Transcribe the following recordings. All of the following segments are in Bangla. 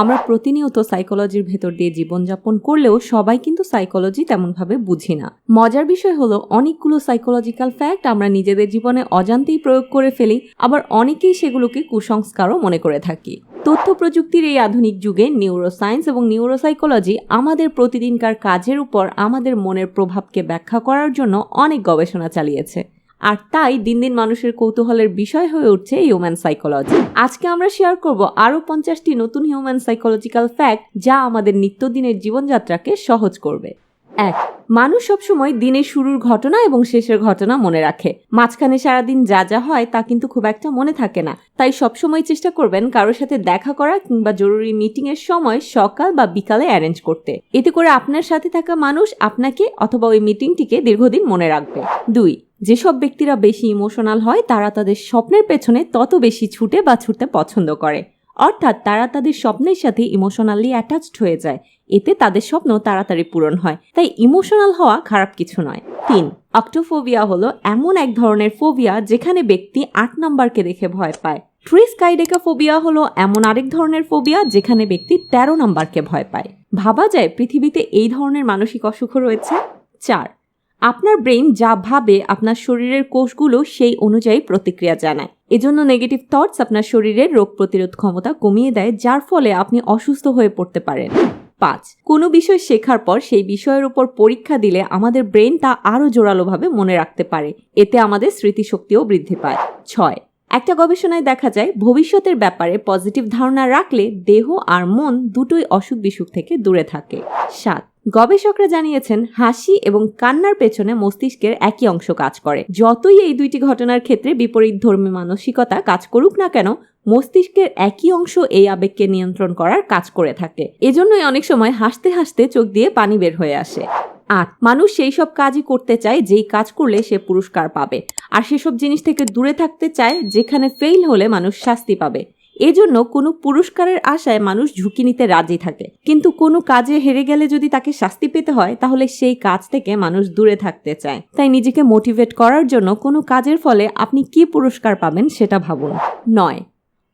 আমরা প্রতিনিয়ত সাইকোলজির ভেতর দিয়ে জীবনযাপন করলেও সবাই কিন্তু সাইকোলজি তেমনভাবে বুঝি না। মজার বিষয় হলো, অনেকগুলো সাইকোলজিক্যাল ফ্যাক্ট আমরা নিজেদের জীবনে অজান্তেই প্রয়োগ করে ফেলি, আবার অনেকেই সেগুলোকে কুসংস্কারও মনে করে থাকি। তথ্য প্রযুক্তির এই আধুনিক যুগে নিউরোসায়েন্স এবং নিউরোসাইকোলজি আমাদের প্রতিদিনকার কাজের উপর আমাদের মনের প্রভাবকে ব্যাখ্যা করার জন্য অনেক গবেষণা চালিয়েছে। আর তাই দিন দিন মানুষের কৌতূহলের বিষয় হয়ে উঠছে হিউম্যান সাইকোলজি আজকে আমরা শেয়ার করব আরও পঞ্চাশটি নতুন হিউম্যান সাইকোলজিক্যাল ফ্যাক্ট যা আমাদের নিত্যদিনের জীবনযাত্রাকে সহজ করবে। এক, মানুষ সবসময় দিনের শুরুর ঘটনা এবং শেষের ঘটনা মনে রাখে। মাঝখানে সারাদিন যা যা হয় তা কিন্তু খুব একটা মনে থাকে না। তাই সবসময় চেষ্টা করবেন কারোর সাথে দেখা করা কিংবা জরুরি মিটিং এর সময় সকাল বা বিকালে অ্যারেঞ্জ করতে। এতে করে আপনার সাথে থাকা মানুষ আপনাকে অথবা ওই মিটিংটিকে দীর্ঘদিন মনে রাখবে। দুই যেসব ব্যক্তিরা বেশি ইমোশনাল হয়, তারা তাদের স্বপ্নের পেছনে তত বেশি ছুটে বা ছুটতে পছন্দ করে। অর্থাৎ তারা তাদের স্বপ্নের সাথে ইমোশনালি অ্যাটাচড হয়ে যায়। এতে তাদের স্বপ্ন তাড়াতাড়ি পূরণ হয়। তাই ইমোশনাল হওয়া খারাপ কিছু নয়। তিন, অক্টোফোবিয়া হলো এমন এক ধরনের ফোবিয়া যেখানে ব্যক্তি আট নম্বরকে দেখে ভয় পায়। ট্রিস্কাইডেকাফোবিয়া হলো এমন আরেক ধরনের ফোবিয়া যেখানে ব্যক্তি তেরো নম্বরকে ভয় পায়। ভাবা যায় পৃথিবীতে এই ধরনের মানসিক অসুখ রয়েছে। চার আপনার ব্রেইন যা ভাবে আপনার শরীরের কোষগুলো সেই অনুযায়ী প্রতিক্রিয়া জানায়। এজন্য নেগেটিভ থটস আপনার শরীরের রোগ প্রতিরোধ ক্ষমতা কমিয়ে দেয়, যার ফলে আপনি অসুস্থ হয়ে পড়তে পারেন। পাঁচ, কোনো বিষয় শেখার পর সেই বিষয়ের উপর পরীক্ষা দিলে আমাদের ব্রেন তা আরও জোরালোভাবে মনে রাখতে পারে। এতে আমাদের স্মৃতিশক্তিও বৃদ্ধি পায়। ছয়, একটা গবেষণায় দেখা যায়, ভবিষ্যতের ব্যাপারে পজিটিভ ধারণা রাখলে দেহ আর মন দুটোই অসুখ বিসুখ থেকে দূরে থাকে। সাত গবেষকরা জানিয়েছেন, হাসি এবং কান্নার পেছনে মস্তিষ্কের একই অংশ কাজ করে। যতই এই দুইটি ঘটনার ক্ষেত্রে বিপরীত ধর্মী মানসিকতা কাজ করুক না কেন, মস্তিষ্কের একই অংশ এই আবেগকে নিয়ন্ত্রণ করার কাজ করে থাকে। এজন্যই অনেক সময় হাসতে হাসতে চোখ দিয়ে পানি বের হয়ে আসে। আট মানুষ সেই সব কাজই করতে চায়, যেই কাজ করলে সে পুরস্কার পাবে। আর সেসব জিনিস থেকে দূরে থাকতে চায়, যেখানে ফেইল হলে মানুষ শাস্তি পাবে। এজন্য কোনো পুরস্কারের আশায় মানুষ ঝুঁকি নিতে রাজি থাকে। কিন্তু কোনো কাজে হেরে গেলে যদি তাকে শাস্তি পেতে হয়, তাহলে সেই কাজ থেকে মানুষ দূরে থাকতে চায়। তাই নিজেকে মোটিভেট করার জন্য কোনো কাজের ফলে আপনি কি পুরস্কার পাবেন সেটা ভাবুন। নয়।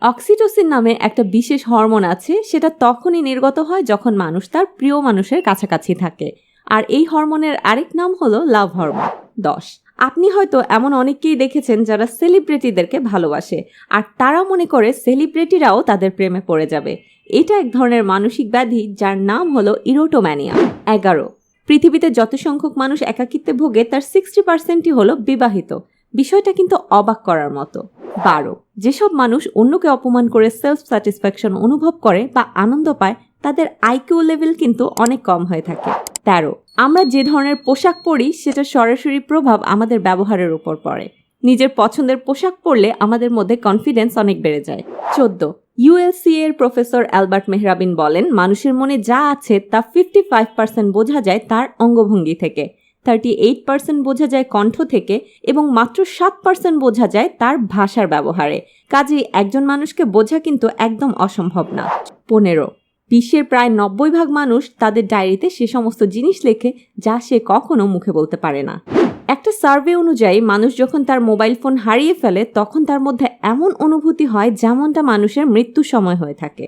অক্সিটোসিন নামে একটা বিশেষ হরমোন আছে, সেটা তখনই নির্গত হয় যখন মানুষ তার প্রিয় মানুষের কাছাকাছি থাকে। আর এই হরমোনের আরেক নাম হলো লাভ হরমোন। দশ। আপনি হয়তো এমন অনেককেই দেখেছেন যারা সেলিব্রিটিদেরকে ভালোবাসে, আর তারা মনে করে সেলিব্রিটিরাও তাদের প্রেমে পড়ে যাবে। এটা এক ধরনের মানসিক ব্যাধি যার নাম হলো ইরোটোম্যানিয়া। এগারো। পৃথিবীতে যত সংখ্যক মানুষ একাকিত্বে ভোগে, তার সিক্সটি পার্সেন্টই হলো বিবাহিত। বিষয়টা কিন্তু অবাক করার মতো। বারো। যেসব মানুষ অন্যকে অপমান করে সেলফ স্যাটিসফ্যাকশন অনুভব করে বা আনন্দ পায়, তাদের আইকিউ লেভেল কিন্তু অনেক কম হয়ে থাকে। তেরো। আমরা যে ধরনের পোশাক পরি, সেটার সরাসরি প্রভাব আমাদের ব্যবহারের উপর পড়ে। নিজের পছন্দের পোশাক পরলে আমাদের মধ্যে কনফিডেন্স অনেক বেড়ে যায়। চোদ্দ। ইউএলসি এর প্রফেসর অ্যালবার্ট মেহরাবিন বলেন, মানুষের মনে যা আছে তা ফিফটি ফাইভ পার্সেন্ট বোঝা যায় তার অঙ্গভঙ্গি থেকে থার্টি এইট পার্সেন্ট বোঝা যায় কণ্ঠ থেকে, এবং মাত্র সাত পার্সেন্ট বোঝা যায় তার ভাষার ব্যবহারে। কাজেই একজন মানুষকে বোঝা কিন্তু একদম অসম্ভব না। পনেরো। বিশ্বের প্রায় নব্বই ভাগ মানুষ তাদের ডায়েরিতে সে সমস্ত জিনিস লেখে যা সে কখনো মুখে বলতে পারে না। একটা সার্ভে অনুযায়ী মানুষ যখন তার মোবাইল ফোন হারিয়ে ফেলে, তখন তার মধ্যে এমন অনুভূতি হয় যেমনটা মানুষের মৃত্যুর সময় হয়ে থাকে।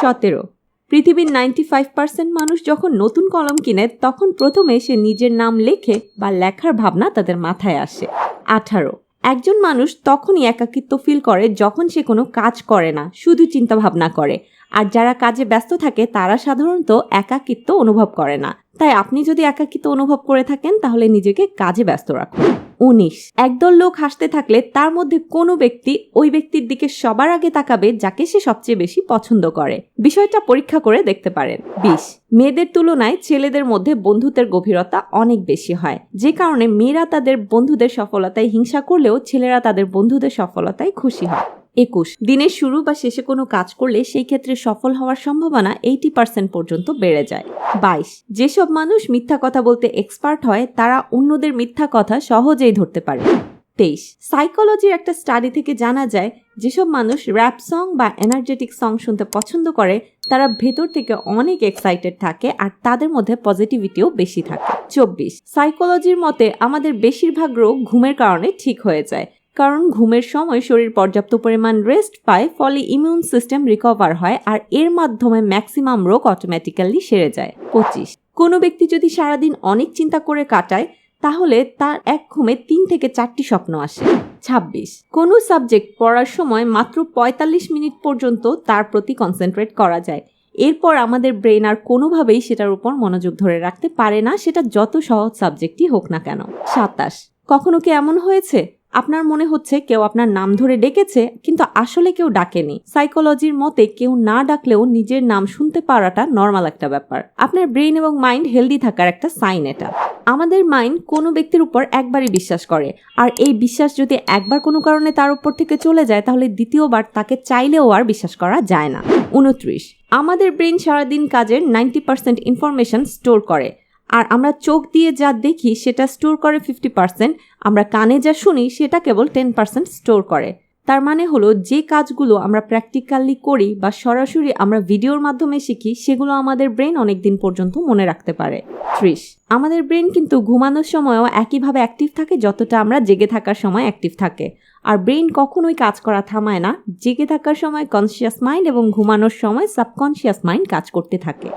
সতেরো। পৃথিবীর নাইনটি ফাইভ পার্সেন্ট মানুষ যখন নতুন কলম কিনে, তখন প্রথমে সে নিজের নাম লেখে বা লেখার ভাবনা তাদের মাথায় আসে। আঠারো। একজন মানুষ তখনই একাকিত্ব ফিল করে যখন সে কোনো কাজ করে না, শুধু চিন্তা ভাবনা করে। আর যারা কাজে ব্যস্ত থাকে, তারা সাধারণত একাকিত্ব অনুভব করে না। তাই আপনি যদি একাকিত্ব অনুভব করে থাকেন, তাহলে নিজেকে কাজে ব্যস্ত রাখুন। উনিশ। একদল লোক হাসতে থাকলে তার মধ্যে কোনো ব্যক্তি ওই ব্যক্তির দিকে সবার আগে তাকাবে, যাকে সে সবচেয়ে বেশি পছন্দ করে। বিষয়টা পরীক্ষা করে দেখতে পারেন। বিশ। মেয়েদের তুলনায় ছেলেদের মধ্যে বন্ধুত্বের গভীরতা অনেক বেশি হয়। যে কারণে মেয়েরা তাদের বন্ধুদের সফলতায় হিংসা করলেও ছেলেরা তাদের বন্ধুদের সফলতায় খুশি হয়। একুশ। দিনের শুরু বা শেষে কোনো কাজ করলে সেই ক্ষেত্রে সফল হওয়ার সম্ভাবনা এইটি পার্সেন্ট পর্যন্ত বেড়ে যায়। বাইশ। যেসব মানুষ মিথ্যা কথা বলতে এক্সপার্ট হয়, তারা অন্যদের মিথ্যা কথা সহজেই ধরতে পারে। তেইশ। সাইকোলজির একটা স্টাডি থেকে জানা যায়, যেসব মানুষ র্যাপ সং বা এনার্জেটিক সং শুনতে পছন্দ করে, তারা ভেতর থেকে অনেক এক্সাইটেড থাকে আর তাদের মধ্যে পজিটিভিটিও বেশি থাকে। চব্বিশ। সাইকোলজির মতে আমাদের বেশিরভাগ রোগ ঘুমের কারণে ঠিক হয়ে যায় কারণ ঘুমের সময় শরীর পর্যাপ্ত পরিমাণ রেস্ট পায়, ফলে ইমিউন সিস্টেম রিকভার হয় আর এর মাধ্যমে ম্যাক্সিমাম রোগ অটোমেটিক্যালি সেরে যায়। পঁচিশ, কোনো ব্যক্তি যদি সারাদিন অনেক চিন্তা করে কাটায়, তাহলে তার এক ঘুমে তিন থেকে চারটি স্বপ্ন আসে। ছাব্বিশ, কোনো সাবজেক্ট পড়ার সময় মাত্র পঁয়তাল্লিশ মিনিট পর্যন্ত তার প্রতি কনসেন্ট্রেট করা যায়। এরপর আমাদের ব্রেন আর কোনোভাবেই সেটার উপর মনোযোগ ধরে রাখতে পারে না, সেটা যত সহজ সাবজেক্টই হোক না কেন। সাতাশ, কখনো কি এমন হয়েছে? আপনার মনে হচ্ছে কেউ আপনার নাম ধরে ডেকেছে, কিন্তু আসলে কেউ ডাকেনি। সাইকোলজির মতে কেউ না ডাকলেও নিজের নাম শুনতে পারাটা নর্মাল একটা ব্যাপার। আপনার ব্রেইন এবং মাইন্ড হেলদি থাকার একটা সাইন এটা। আমাদের মাইন্ড কোনো ব্যক্তির উপর একবারই বিশ্বাস করে, আর এই বিশ্বাস যদি একবার কোনো কারণে তার উপর থেকে চলে যায়, তাহলে দ্বিতীয়বার তাকে চাইলেও আর বিশ্বাস করা যায় না। উনত্রিশ, আমাদের ব্রেন সারাদিন কাজের নাইনটি পার্সেন্ট ইনফরমেশন স্টোর করে। আর আমরা চোখ দিয়ে যা দেখি সেটা স্টোর করে ফিফটি পার্সেন্ট আমরা কানে যা শুনি সেটা কেবল টেন পার্সেন্ট স্টোর করে। তার মানে হলো যে কাজগুলো আমরা প্র্যাকটিক্যালি করি বা সরাসরি আমরা ভিডিওর মাধ্যমে শিখি, সেগুলো আমাদের ব্রেন অনেক দিন পর্যন্ত মনে রাখতে পারে। ত্রিশ, আমাদের ব্রেন কিন্তু ঘুমানোর সময়ও একইভাবে অ্যাক্টিভ থাকে যতটা আমরা জেগে থাকার সময় অ্যাক্টিভ থাকে। আর ব্রেন কখনোই কাজ করা থামায় না, জেগে থাকার সময় কনসিয়াস মাইন্ড এবং ঘুমানোর সময় সাবকনসিয়াস মাইন্ড কাজ করতে থাকে।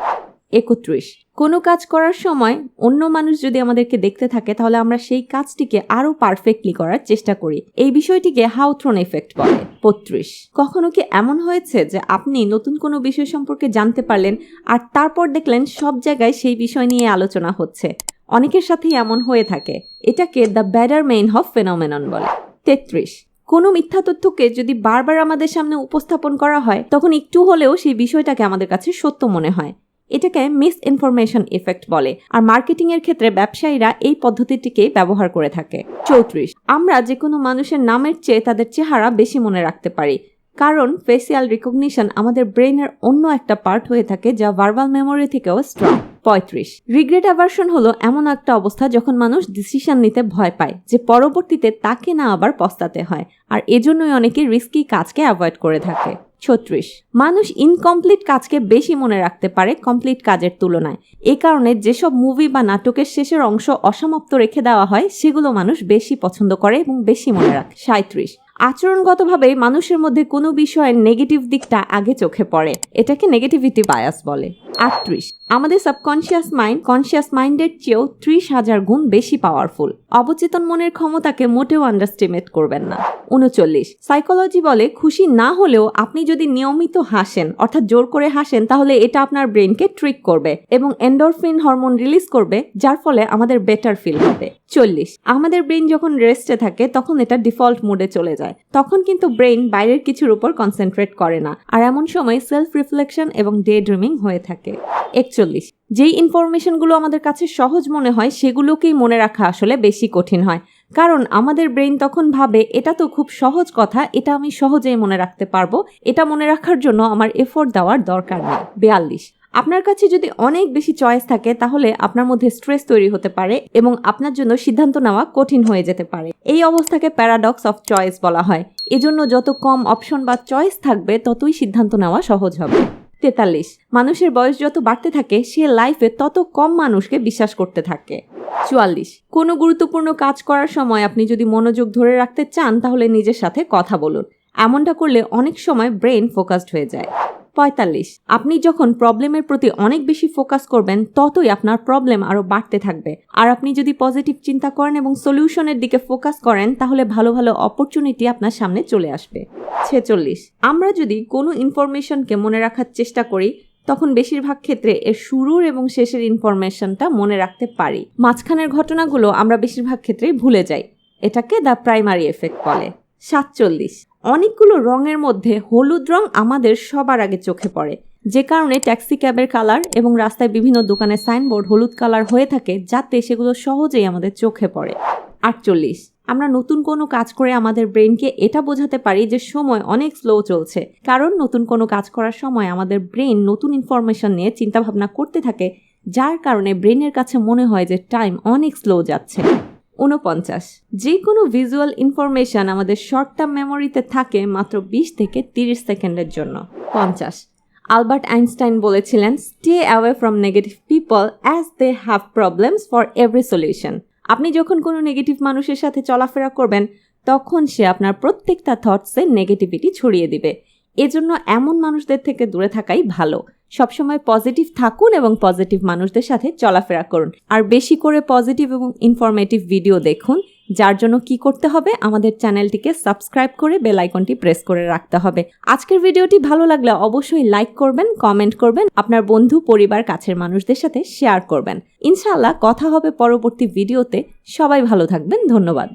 একত্রিশ কোনো কাজ করার সময় অন্য মানুষ যদি আমাদেরকে দেখতে থাকে, তাহলে আমরা সেই কাজটিকে আরও পারফেক্টলি করার চেষ্টা করি। এই বিষয়টিকে হাউথ্রন এফেক্ট বলে, বত্রিশ। কখনো কি এমন হয়েছে যে আপনি নতুন কোনো বিষয় সম্পর্কে জানতে পারলেন, আর তারপর দেখলেন সব জায়গায় সেই বিষয় নিয়ে আলোচনা হচ্ছে? অনেকের সাথেই এমন হয়ে থাকে। এটাকে the Baader Meinhof phenomenon বলে। তেত্রিশ। কোনো মিথ্যা তথ্যকে যদি বারবার আমাদের সামনে উপস্থাপন করা হয়, তখন একটু হলেও সেই বিষয়টাকে আমাদের কাছে সত্য মনে হয়। এটাকে মিস ইনফরমেশন ইফেক্ট বলে। আর মার্কেটিং এর ক্ষেত্রে ব্যবসায়ীরা এই পদ্ধতিটিকে ব্যবহার করে থাকে। চৌত্রিশ, আমরা যে কোনো মানুষের নামের চেয়ে তাদের চেহারা বেশি মনে রাখতে পারি। কারণ ফেসিয়াল রিকগনিশন আমাদের ব্রেনের অন্য একটা পার্ট হয়ে থাকে যা ভার্বাল মেমোরি থেকেও স্ট্রং পঁয়ত্রিশ রিগ্রেট অ্যাভার্সন হলো এমন একটা অবস্থা যখন মানুষ ডিসিশন নিতে ভয় পায় যে পরবর্তীতে তাকে না আবার পস্তাতে হয়। আর এজন্যই অনেকে রিস্কি কাজকে অ্যাভয়েড করে থাকে। ছত্রিশ। মানুষ ইনকমপ্লিট কাজকে বেশি মনে রাখতে পারে কমপ্লিট কাজের তুলনায়। এ কারণে যেসব মুভি বা নাটকের শেষের অংশ অসমাপ্ত রেখে দেওয়া হয়, সেগুলো মানুষ বেশি পছন্দ করে এবং বেশি মনে রাখে। সাঁত্রিশ আচরণগতভাবে মানুষের মধ্যে কোনো বিষয়ের নেগেটিভ দিকটা আগে চোখে পড়ে। এটাকে নেগেটিভিটি বায়াস বলে। আটত্রিশ। আমাদের সাবকনশিয়াস মাইন্ড কনশিয়াস মাইন্ডের চেয়েও ত্রিশ হাজার গুণ বেশি পাওয়ারফুল অবচেতন মনের ক্ষমতাকে মোটেও আন্ডারস্টিমেট করবেন না। উনচল্লিশ। সাইকোলজি বলে খুশি না হলেও আপনি যদি নিয়মিত হাসেন, অর্থাৎ জোর করে হাসেন, তাহলে এটা আপনার ব্রেনকে ট্রিক করবে এবং এন্ডোরফিন হরমোন রিলিজ করবে, যার ফলে আমাদের বেটার ফিল হবে। চল্লিশ। আমাদের ব্রেন যখন রেস্টে থাকে, তখন এটা ডিফল্ট মোডে চলে যায়। তখন কিন্তু ব্রেন বাইরের কিছুর উপর কনসেন্ট্রেট করে না। আর এমন সময় সেলফ রিফ্লেকশন এবং ডে ড্রিমিং হয়ে থাকে। একচল্লিশ। যেই ইনফরমেশনগুলো আমাদের কাছে সহজ মনে হয়, সেগুলোকেই মনে রাখা আসলে বেশি কঠিন হয়। কারণ আমাদের ব্রেন তখন ভাবে, এটা তো খুব সহজ কথা, এটা আমি সহজেই মনে রাখতে পারব, এটা মনে রাখার জন্য আমার এফোর্ট দেওয়ার দরকার নেই। বেয়াল্লিশ। আপনার কাছে যদি অনেক বেশি চয়েস থাকে, তাহলে আপনার মধ্যে স্ট্রেস তৈরি হতে পারে এবং আপনার জন্য সিদ্ধান্ত নেওয়া কঠিন হয়ে যেতে পারে। এই অবস্থাকে প্যারাডক্স অফ চয়েস বলা হয়। এজন্য যত কম অপশন বা চয়েস থাকবে, ততই সিদ্ধান্ত নেওয়া সহজ হবে। তেতাল্লিশ। মানুষের বয়স যত বাড়তে থাকে, সে লাইফে তত কম মানুষকে বিশ্বাস করতে থাকে। চুয়াল্লিশ। কোনো গুরুত্বপূর্ণ কাজ করার সময় আপনি যদি মনোযোগ ধরে রাখতে চান, তাহলে নিজের সাথে কথা বলুন। এমনটা করলে অনেক সময় ব্রেন ফোকাসড হয়ে যায়। পঁয়তাল্লিশ। আপনি যখন প্রবলেমের প্রতি অনেক বেশি ফোকাস করবেন, ততই আপনার প্রবলেম আরও বাড়তে থাকবে। আর আপনি যদি পজিটিভ চিন্তা করেন এবং সলিউশনের দিকে ফোকাস করেন, তাহলে ভালো ভালো অপরচুনিটি আপনার সামনে চলে আসবে। ছেচল্লিশ। আমরা যদি কোনো ইনফরমেশনকে মনে রাখার চেষ্টা করি, তখন বেশিরভাগ ক্ষেত্রে এর শুরুর এবং শেষের ইনফরমেশনটা মনে রাখতে পারি। মাঝখানের ঘটনাগুলো আমরা বেশিরভাগ ক্ষেত্রেই ভুলে যাই। এটাকে দ্য প্রাইমারি এফেক্ট বলে। সাতচল্লিশ। অনেকগুলো রঙের মধ্যে হলুদ রং আমাদের সবার আগে চোখে পড়ে। যে কারণে ট্যাক্সি ক্যাবের কালার এবং রাস্তায় বিভিন্ন দোকানের সাইনবোর্ড হলুদ কালার হয়ে থাকে, যাতে সেগুলো সহজেই আমাদের চোখে পড়ে। আটচল্লিশ। আমরা নতুন কোনো কাজ করে আমাদের ব্রেনকে এটা বোঝাতে পারি যে সময় অনেক স্লো চলছে। কারণ নতুন কোনো কাজ করার সময় আমাদের ব্রেন নতুন ইনফরমেশন নিয়ে চিন্তাভাবনা করতে থাকে, যার কারণে ব্রেনের কাছে মনে হয় যে টাইম অনেক স্লো যাচ্ছে। উনপঞ্চাশ যে কোনো ভিজুয়াল ইনফরমেশন আমাদের শর্ট টার্ম মেমোরিতে থাকে মাত্র বিশ থেকে তিরিশ সেকেন্ডের জন্য। পঞ্চাশ। আলবার্ট আইনস্টাইন বলেছিলেন stay away from negative people as they have problems for every solution আপনি যখন কোনো নেগেটিভ মানুষের সাথে চলাফেরা করবেন, তখন সে আপনার প্রত্যেকটা থটসে নেগেটিভিটি ছড়িয়ে দিবে। এজন্য এমন মানুষদের থেকে দূরে থাকাই ভালো। সবসময় পজিটিভ থাকুন এবং পজিটিভ মানুষদের সাথে চলাফেরা করুন। আর বেশি করে পজিটিভ এবং ইনফরমেটিভ ভিডিও দেখুন, যার জন্য কি করতে হবে, আমাদের চ্যানেলটিকে সাবস্ক্রাইব করে বেল আইকনটি প্রেস করে রাখতে হবে। আজকের ভিডিওটি ভালো লাগলে অবশ্যই লাইক করবেন কমেন্ট করবেন, আপনার বন্ধু, পরিবার, কাছের মানুষদের সাথে শেয়ার করবেন। ইনশাআল্লাহ, কথা হবে পরবর্তী ভিডিওতে সবাই ভালো থাকবেন, ধন্যবাদ।